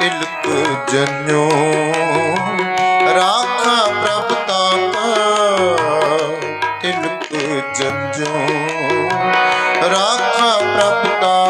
ਤਿਲਕ ਜਨਿਓ। ਰਾਖਾ ਪ੍ਰਭ ਤਾਪ ਤਿਲਕ ਜਨਿਓ। ਰਾਖਾ ਪ੍ਰਭ ਤਾਪ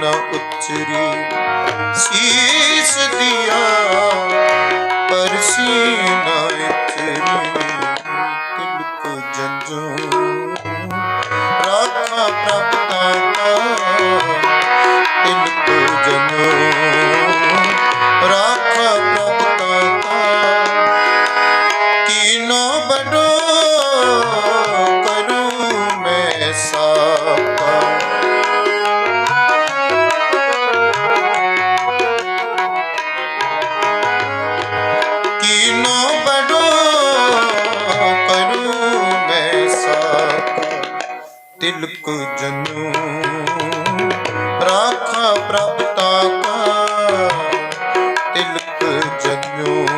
ਨ ਉਚਰੀ ਸੀਸ ਦੀ ਮਿਲ ਕੋ ਜਨੂ। ਰਾਖਾ ਪ੍ਰਭ ਕਾ ਤਿਲਕ ਜਨੂ।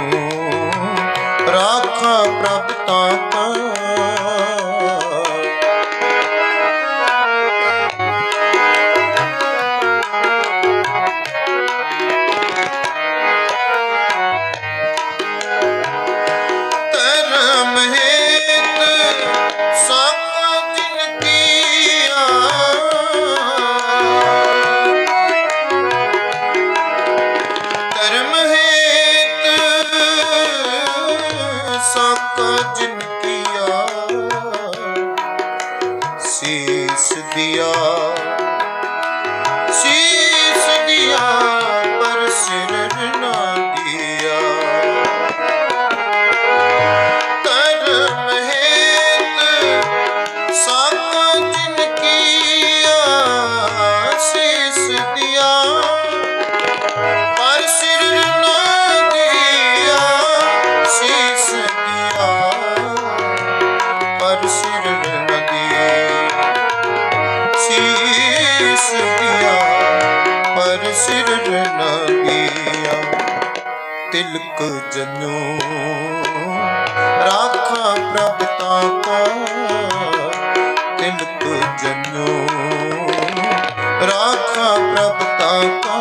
ਸਕ ਜਿਨ ਸਿਰ ਰਨਾਗੀਆ ਤਿਲਕ ਜਨੋ ਰਾਖਾ ਪ੍ਰਭ ਤਾਕਾ ਤਿਲਕ ਜਨੋ ਰਾਖਾ ਪ੍ਰਭ ਤਾ ਕਾ